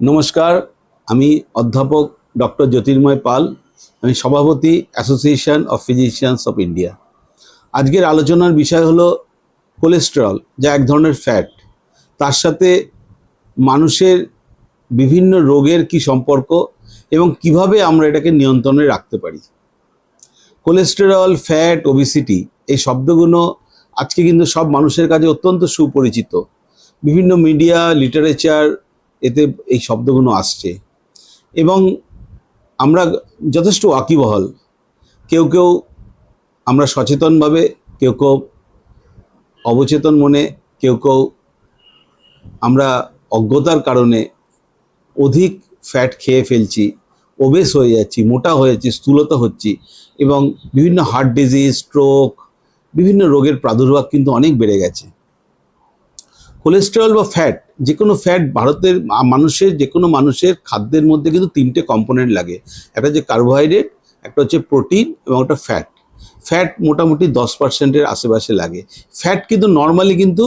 নমস্কার, আমি অধ্যাপক ডক্টর জ্যোতির্ময় পাল, আমি সভাপতি association of physicians of India আজকের আলোচনার বিষয় হলো কোলেস্টেরল যা এক ধরনের ফ্যাট তার সাথে মানুষের বিভিন্ন রোগের কি সম্পর্ক এবং কীভাবে আমরা এটাকে নিয়ন্ত্রণে রাখতে পারি। কোলেস্টেরল ফ্যাট ওবিসিটি এই শব্দগুলো আজকে কিন্তু সব মানুষের কাছে অত্যন্ত সুপরিচিত। বিভিন্ন মিডিয়া লিটারেচার এতে এই শব্দগুলো আসছে। এবং আমরা যথেষ্ট ওয়াকিবহল। কেউ কেউ আমরা সচেতনভাবে, কেউ কেউ অবচেতন মনে, কেউ কেউ আমরা অজ্ঞতার কারণে অধিক ফ্যাট খেয়ে ফেলছি ওবেস হয়ে যাচ্ছি, মোটা হয়ে যাচ্ছি, স্থূলতা হচ্ছি এবং বিভিন্ন হার্ট ডিজিজ স্ট্রোক বিভিন্ন রোগের প্রাদুর্ভাব কিন্তু অনেক বেড়ে গেছে। কোলেস্টেরল বা ফ্যাট যে কোনো ফ্যাট ভারতের মানুষের যে কোনো মানুষের খাদ্যের মধ্যে কিন্তু তিনটে কম্পোনেন্ট লাগে। একটা হচ্ছে কার্বোহাইড্রেট একটা হচ্ছে প্রোটিন এবং একটা ফ্যাট ফ্যাট মোটামুটি দশ পার্সেন্টের আশেপাশে লাগে। ফ্যাট কিন্তু নর্মালি কিন্তু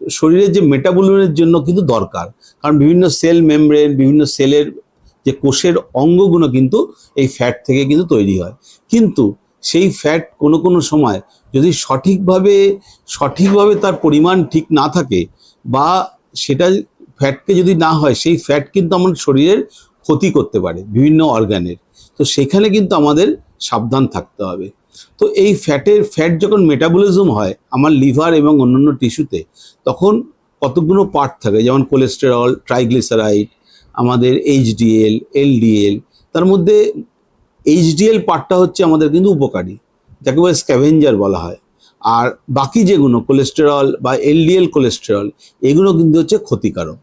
শরীরের যে মেটাবলিজমের জন্য কিন্তু দরকার। কারণ বিভিন্ন সেল মেমব্রেন বিভিন্ন সেলের যে কোষের অঙ্গগুলো কিন্তু এই ফ্যাট থেকে কিন্তু তৈরি হয়। কিন্তু সেই ফ্যাট কোনো কোনো সময় যদি সঠিকভাবে সঠিকভাবে তার পরিমাণ ঠিক না থাকে বা সেটা ফ্যাটকে যদি না হয়, সেই ফ্যাট কিন্তু আমার শরীরের ক্ষতি করতে পারে বিভিন্ন অর্গানের। তো সেখানে কিন্তু আমাদের সাবধান থাকতে হবে। তো এই ফ্যাটের ফ্যাট যখন মেটাবলিজম হয় আমার লিভার এবং অন্যান্য টিস্যুতে তখন কতগুলো পার্ট থাকে? যেমন কোলেস্টেরল ট্রাইগ্লিসারাইড আমাদের এইচডিএল এলডিএল তার মধ্যে এইচডিএল পার্টটা হচ্ছে আমাদের কিন্তু উপকারী। যাকে বলে স্ক্যাভেঞ্জার বলা হয়। আর বাকি যেগুলো কোলেস্টেরল বা এলডিএল কোলেস্টেরল এগুলো কিন্তু হচ্ছে ক্ষতিকারক।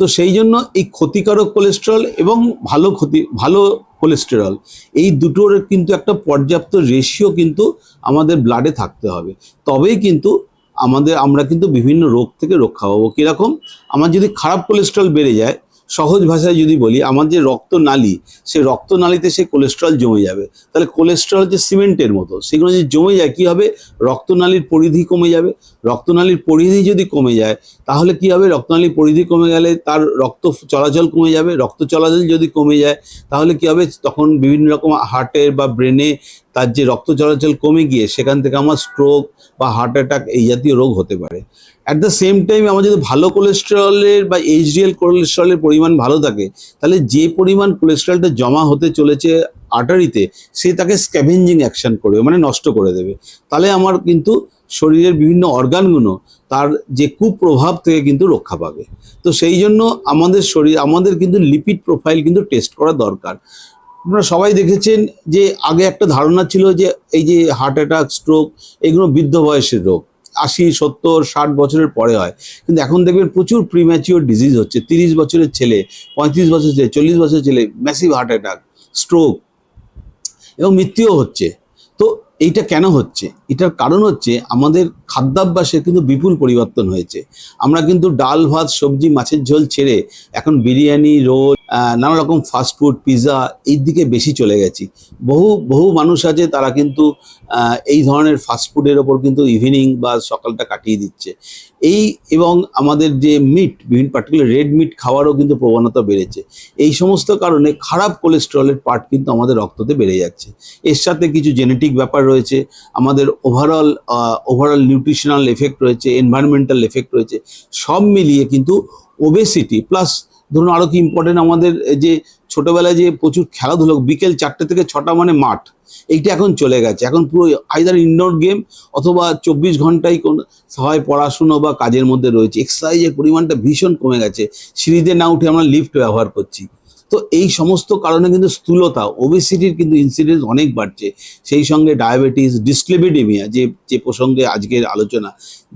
তো সেই জন্য এই ক্ষতিকারক কোলেস্টেরল এবং ভালো ক্ষতি, ভালো কোলেস্টেরল এই দুটোর কিন্তু একটা পর্যাপ্ত রেশিও কিন্তু আমাদের ব্লাডে থাকতে হবে। তবেই কিন্তু আমাদের, আমরা কিন্তু বিভিন্ন রোগ থেকে রক্ষা পাবো। কীরকম? আমার যদি খারাপ কোলেস্টেরল বেড়ে যায় সহজ ভাষায় যদি বলি, আমার যে রক্তনালী সেই রক্তনালীতে সে কোলেস্ট্রল জমে যাবে। তাহলে কোলেস্ট্রল হচ্ছে সিমেন্টের মতো। সেগুলো যদি জমে যায়, কী হবে? রক্তনালীর পরিধি কমে যাবে। রক্তনালীর পরিধি যদি কমে যায়, তাহলে কি হবে? রক্তনালীর পরিধি কমে গেলে তার রক্ত চলাচল কমে যাবে। রক্ত চলাচল যদি কমে যায়, তাহলে কি হবে? তখন বিভিন্ন রকম হার্টের বা ব্রেনে তার যে রক্ত চলাচল কমে গিয়ে সেখান থেকে আমার স্ট্রোক বা হার্ট অ্যাটাক এই জাতীয় রোগ হতে পারে। অ্যাট দ্য সেম টাইম আমার যদি ভালো কোলেস্টেরলের বা এইচডিএল কোলেস্টেরলের পরিমাণ ভালো থাকে, তাহলে যে পরিমাণ কোলেস্টেরলটা জমা হতে চলেছে আর্টারিতে সে তাকে স্ক্যাভেঞ্জিং অ্যাকশন করবে মানে নষ্ট করে দেবে। তাহলে আমার কিন্তু শরীরের বিভিন্ন অর্গানগুলো তার যে কুপ্রভাব থেকে কিন্তু রক্ষা পাবে। তো সেই জন্য আমাদের শরীর, আমাদের কিন্তু লিপিড প্রোফাইল কিন্তু টেস্ট করা দরকার। আপনারা সবাই দেখেছেন যে আগে একটা ধারণা ছিল যে এই যে হার্ট অ্যাটাক স্ট্রোক এগুলো বৃদ্ধ বয়সের রোগ। আশি, সত্তর, ষাট বছরের পরে হয়। কিন্তু এখন দেখবেন প্রচুর প্রিম্যাচিওর ডিজিজ হচ্ছে। তিরিশ বছরের ছেলে, পঁয়ত্রিশ বছরের ছেলে, চল্লিশ বছরের ছেলে ম্যাসিভ হার্ট অ্যাটাক স্ট্রোক এবং মৃত্যুও হচ্ছে। তো এইটা কেন হচ্ছে? এটার কারণ হচ্ছে আমাদের খাদ্যাভ্যাসে কিন্তু বিপুল পরিবর্তন হয়েছে। আমরা কিন্তু ডাল, ভাত, সবজি, মাছের ঝোল ছেড়ে এখন বিরিয়ানি, রোল নানা রকম ফাস্টফুড পিৎজা এই দিকে বেশি চলে গেছি। বহু বহু মানুষ আছে তারা কিন্তু এই ধরনের ফাস্টফুডের ওপর কিন্তু ইভিনিং বা সকালটা কাটিয়ে দিচ্ছে। এই এবং আমাদের যে মিট বিভিন্ন পার্টিকুলার রেড মিট খাওয়ারও কিন্তু প্রবণতা বেড়েছে। এই সমস্ত কারণে খারাপ কোলেস্টেরলের পার্ট কিন্তু আমাদের রক্ততে বেড়ে যাচ্ছে। এর সাথে কিছু জেনেটিক ব্যাপার রয়েছে। আমাদের ওভারঅল ওভারঅল নিউট্রিশনাল এফেক্ট রয়েছে এনভায়রনমেন্টাল এফেক্ট রয়েছে। সব মিলিয়ে কিন্তু ওবেসিটি প্লাস ধরুন আরও কি ইম্পর্টেন্ট আমাদের যে ছোটবেলায় যে প্রচুর খেলাধুলো, বিকেল চারটে থেকে ছটা মানে মাঠ। এইটা এখন চলে গেছে। এখন পুরো আইদার ইনডোর গেম অথবা চব্বিশ ঘন্টাই কোন হয় পড়াশুনো বা কাজের মধ্যে রয়েছে। এক্সারসাইজের পরিমাণটা ভীষণ কমে গেছে। সিঁড়িতে না উঠে আমরা লিফট ব্যবহার করছি। তো এই সমস্ত কারণে কিন্তু স্থূলতা ওবেসিটির কিন্তু ইনসিডেন্স অনেক বাড়ছে। সেই সঙ্গে ডায়াবেটিস ডিসক্লেবিডেমিয়া যে যে প্রসঙ্গে আজকের আলোচনা,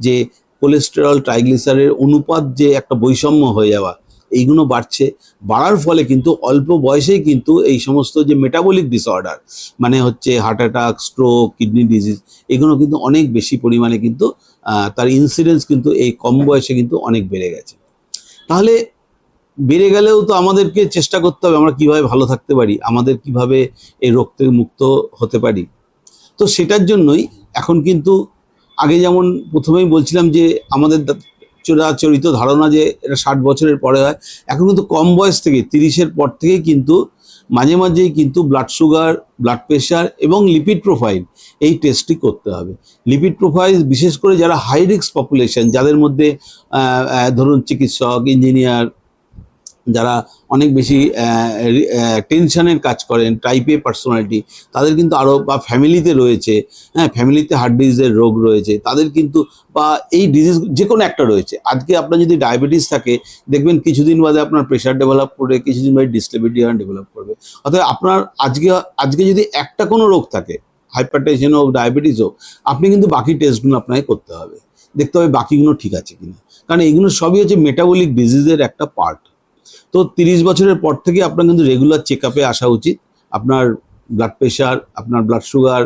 যে কোলেস্টেরল ট্রাইগ্লিসারের অনুপাত যে একটা বৈষম্য হয়ে যাওয়া এইগুলো বাড়ছে। বাড়ার ফলে কিন্তু অল্প বয়সেই কিন্তু এই সমস্ত যে মেটাবলিক ডিসঅর্ডার মানে হচ্ছে heart attack stroke kidney disease এগুলো কিন্তু অনেক বেশি পরিমাণে কিন্তু তার ইনসিডেন্স কিন্তু এই কম বয়সে কিন্তু অনেক বেড়ে গেছে। তাহলে বেড়ে গেলেও তো আমাদেরকে চেষ্টা করতে হবে আমরা কীভাবে ভালো থাকতে পারি, আমাদের কীভাবে এই রোগ থেকে মুক্ত হতে পারি। তো সেটার জন্যই এখন কিন্তু আগে যেমন প্রথমেই বলছিলাম যে আমাদের চিরাচরিত ধারণা যে এটা ষাট বছরের পরে হয়। এখন কিন্তু কম বয়স থেকে, তিরিশের পর থেকেই কিন্তু মাঝে মাঝেই কিন্তু ব্লাড সুগার ব্লাড প্রেশার এবং লিপিড প্রোফাইল এই টেস্টটি করতে হবে। লিপিড প্রোফাইল বিশেষ করে যারা হাই রিস্ক পপুলেশন যাদের মধ্যে ধরুন চিকিৎসক ইঞ্জিনিয়ার যারা অনেক বেশি টেনশনের কাজ করেন টাইপ এ পার্সোনালিটি তাদের কিন্তু আরও বা ফ্যামিলিতে রয়েছে হ্যাঁ ফ্যামিলিতে হার্ট ডিজিজের রোগ রয়েছে, তাদের কিন্তু, বা এই ডিজিজ যে কোনো একটা রয়েছে। আজকে আপনার যদি ডায়াবেটিস থাকে, দেখবেন কিছুদিন বাদে আপনার প্রেশার ডেভেলপ করবে কিছুদিন বাদে ডিসলেবিডিয়ান ডেভেলপ করবে। অর্থাৎ আপনার আজকে আজকে যদি একটা কোনো রোগ থাকে হাইপারটেনশন হোক ডায়াবেটিস হোক, আপনি কিন্তু বাকি টেস্টগুলো আপনাকে করতে হবে। দেখতে হবে বাকিগুলো ঠিক আছে কিনা। কারণ এগুলো সবই হচ্ছে মেটাবলিক ডিজিজের একটা পার্ট তো তিরিশ বছরের পর থেকে আপনার কিন্তু রেগুলার চেক আসা উচিত। আপনার ব্লাড প্রেশার আপনার ব্লাড সুগার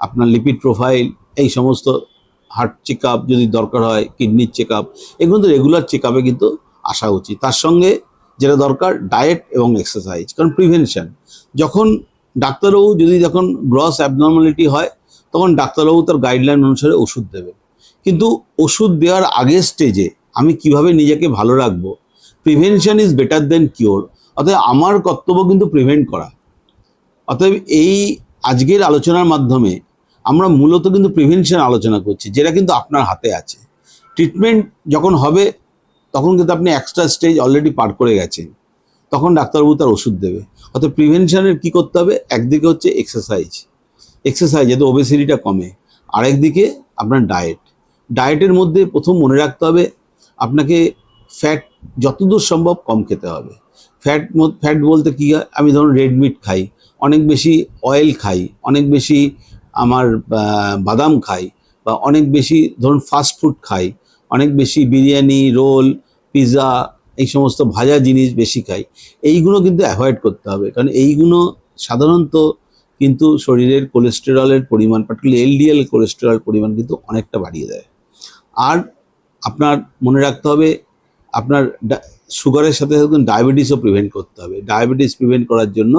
আপনার লিপিড প্রোফাইল এই সমস্ত হার্ট চেক যদি দরকার হয় কিডনির চেক আপ এগুলো তো রেগুলার চেক কিন্তু আসা উচিত। তার সঙ্গে যেটা দরকার ডায়েট এবং এক্সারসাইজ কারণ প্রিভেনশন যখন ডাক্তারবাবু যদি যখন গ্রস অ্যাবনর্মালিটি হয়, তখন ডাক্তারবাবু তার গাইডলাইন অনুসারে ওষুধ দেবে কিন্তু ওষুধ দেওয়ার আগের স্টেজে আমি কীভাবে নিজেকে ভালো রাখব prevention is better than cure অতএব আমার কর্তব্য কিন্তু প্রিভেন্ট করা। অতএব এই আজকের আলোচনার মাধ্যমে আমরা মূলত কিন্তু প্রিভেনশন আলোচনা করছি, যেটা কিন্তু আপনার হাতে আছে। ট্রিটমেন্ট যখন হবে, তখন কিন্তু আপনি এক্সট্রা স্টেজ অলরেডি পার করে গেছেন। তখন ডাক্তারবাবু তার ওষুধ দেবে। অর্থাৎ প্রিভেনশনের কী করতে হবে? একদিকে হচ্ছে এক্সারসাইজ এক্সারসাইজ যাতে ওবেসিটিটা কমে। আরেকদিকে আপনার ডায়েট ডায়েটের মধ্যে প্রথম মনে রাখতে হবে, আপনাকে ফ্যাট যতদূর সম্ভব কম খেতে হবে। ফ্যাট ফ্যাট বলতে কী আমি ধরুন রেড মিট খাই, অনেক বেশি অয়েল খাই, অনেক বেশি আমার বাদাম খাই, বা অনেক বেশি ধরুন ফাস্ট ফুড খাই, অনেক বেশি বিরিয়ানি, রোল পিৎজা এই সমস্ত ভাজা জিনিস বেশি খাই। এইগুলো কিন্তু অ্যাভয়েড করতে হবে, কারণ এইগুলো সাধারণত কিন্তু শরীরের কোলেস্টেরলের পরিমাণ পার্টিকুলার এলডিএল কোলেস্টেরল পরিমাণ কিন্তু অনেকটা বাড়িয়ে দেয়। আর আপনার মনে রাখতে হবে আপনার সুগারের সাথে সাথে ডায়াবেটিসও প্রিভেন্ট করতে হবে। ডায়াবেটিস প্রিভেন্ট করার জন্য,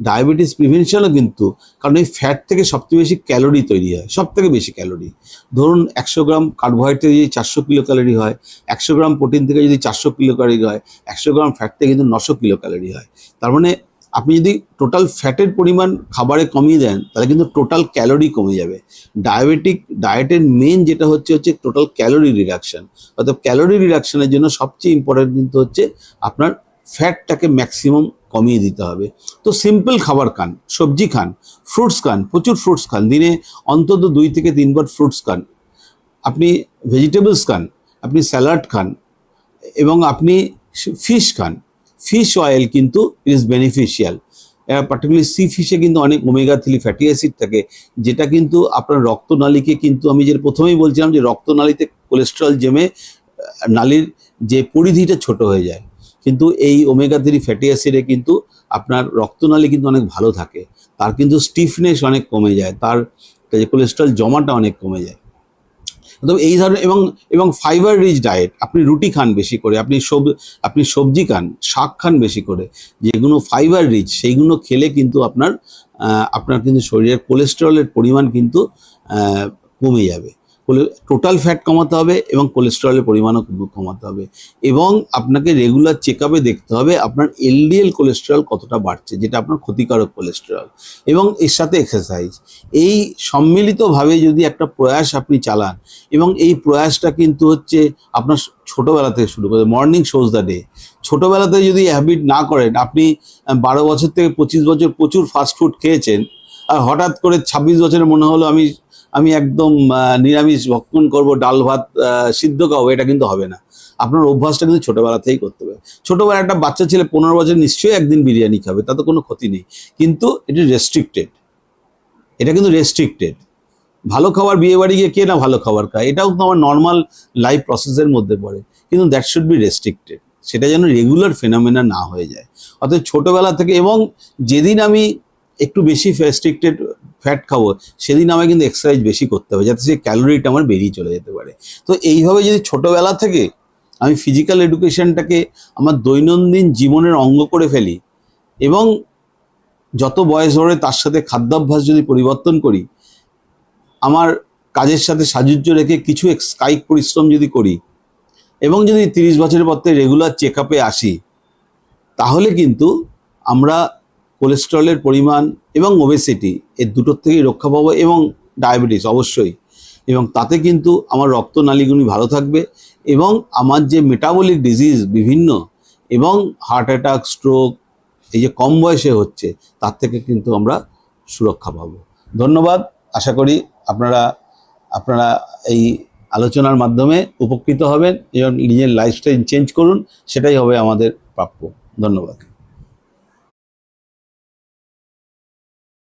ডায়াবেটিস প্রিভেনশনও কিন্তু, কারণ এই ফ্যাট থেকে সবচেয়ে বেশি ক্যালোরি তৈরি হয় সব থেকে বেশি ক্যালোরি ধরুন একশো গ্রাম কার্বোহাইড্রেট যদি চারশো কিলো ক্যালোরি হয়, একশো গ্রাম প্রোটিন থেকে যদি চারশো কিলো ক্যালোরি হয়, একশো গ্রাম ফ্যাট থেকে কিন্তু নশো কিলো ক্যালোরি হয়। তার মানে আপনি যদি টোটাল ফ্যাটের পরিমাণ খাবারে কমিয়ে দেন, তাহলে কিন্তু টোটাল ক্যালোরি কমে যাবে। ডায়াবেটিক ডায়েটের মেন যেটা হচ্ছে হচ্ছে টোটাল ক্যালোরি রিডাকশন অর্থাৎ ক্যালোরি রিডাকশনের জন্য সবচেয়ে ইম্পর্টেন্ট কিন্তু হচ্ছে আপনার ফ্যাটটাকে ম্যাক্সিমাম কমিয়ে দিতে হবে। তো সিম্পল খাবার খান, সবজি খান ফ্রুটস খান, প্রচুর ফ্রুটস খান। দিনে অন্তত দুই থেকে তিনবার ফ্রুটস খান। আপনি ভেজিটেবলস খান, আপনি স্যালাড খান, এবং আপনি ফিশ খান। ফিশ অয়েল কিন্তু ইজ বেনিফিশিয়াল পার্টিকুলারলি সি ফিশে কিন্তু অনেক ওমেগা থ্রি ফ্যাটি অ্যাসিড থাকে, যেটা কিন্তু আপনার রক্তনালীকে কিন্তু আমি যে প্রথমেই বলছিলাম যে রক্তনালীতে কোলেস্ট্রল জমে নালীর যে পরিধিটা ছোট হয়ে যায়। কিন্তু এই ওমেগা থ্রি ফ্যাটি অ্যাসিডে কিন্তু আপনার রক্তনালী কিন্তু অনেক ভালো থাকে। তার কিন্তু স্টিফনেস অনেক কমে যায়, তার যে কোলেস্ট্রল জমাটা অনেক কমে যায়। তবে এই ধরনের এবং এবং ফাইবার রিচ ডায়েট আপনি রুটি খান বেশি করে, আপনি সব, আপনি সবজি খান, শাক খান বেশি করে, যেগুলো ফাইবার রিচ সেইগুলো খেলে কিন্তু আপনার আপনার কিন্তু শরীরের কোলেস্টেরলের পরিমাণ কিন্তু কমে যাবে। টোটাল ফ্যাট কমাতে হবে এবং কোলেস্টেরলের পরিমাণও কিন্তু কমাতে হবে। এবং আপনাকে রেগুলার চেক দেখতে হবে আপনার এলডিএল কোলেস্টেরল কতটা বাড়ছে, যেটা আপনার ক্ষতিকারক কোলেস্টেরল এবং এর সাথে এক্সারসাইজ এই সম্মিলিতভাবে যদি একটা প্রয়াস আপনি চালান, এবং এই প্রয়াসটা কিন্তু হচ্ছে আপনার ছোটোবেলা থেকে শুরু করে মর্নিং শোজ দ্য ডে ছোটোবেলাতে যদি হ্যাবিট না করেন, আপনি বারো বছর থেকে পঁচিশ বছর প্রচুর ফাস্ট ফুড খেয়েছেন, আর হঠাৎ করে ছাব্বিশ বছরে মনে হলো আমি আমি একদম নিরামিষ ভক্ষণ করব, ডাল ভাত সিদ্ধ খাব এটা কিন্তু হবে না। আপনার অভ্যাসটা কিন্তু ছোটোবেলা থেকেই করতে হবে। ছোটোবেলা একটা বাচ্চা ছেলে পনেরো বছর নিশ্চয়ই একদিন বিরিয়ানি খাবে, তাতে কোনো ক্ষতি নেই। কিন্তু এটি রেস্ট্রিক্টেড এটা কিন্তু রেস্ট্রিক্টেড ভালো খাবার বিয়ে বাড়ি গিয়ে কে না ভালো খাবার খায়? এটাও তো আমার নর্মাল লাইফ প্রসেসের মধ্যে পড়ে। কিন্তু দ্যাট শুড বি রেস্ট্রিক্টেড সেটা যেন রেগুলার ফেনামেনা না হয়ে যায়। অর্থাৎ ছোটোবেলা থেকে এবং যেদিন আমি একটু বেশি রেস্ট্রিক্টেড ফ্যাট খাব, সেদিন আমায় কিন্তু এক্সারসাইজ বেশি করতে হবে, যাতে সেই ক্যালোরিটা আমার বেরিয়ে চলে যেতে পারে। তো এইভাবে যদি ছোটোবেলা থেকে আমি ফিজিক্যাল এডুকেশনটাকে আমার দৈনন্দিন জীবনের অঙ্গ করে ফেলি এবং যত বয়স ধরে তার সাথে খাদ্যাভ্যাস যদি পরিবর্তন করি, আমার কাজের সাথে সাযুজ্য রেখে কিছু কায়িক পরিশ্রম যদি করি এবং যদি তিরিশ বছরের পর থেকে রেগুলার চেক আপে আসি, তাহলে কিন্তু আমরা কোলেস্টেরলের পরিমাণ এবং ওবেসিটি এর দুটোর থেকেই রক্ষা পাবো এবং ডায়াবেটিস অবশ্যই। এবং তাতে কিন্তু আমার রক্তনালীগুলি ভালো থাকবে এবং আমার যে মেটাবলিক ডিজিজ বিভিন্ন এবং হার্ট অ্যাটাক স্ট্রোক এই যে কম বয়সে হচ্ছে, তার থেকে কিন্তু আমরা সুরক্ষা পাবো। ধন্যবাদ। আশা করি আপনারা আপনারা এই আলোচনার মাধ্যমে উপকৃত হবেন এবং নিজের লাইফস্টাইল চেঞ্জ করুন, সেটাই হবে আমাদের প্রাপ্য। ধন্যবাদ।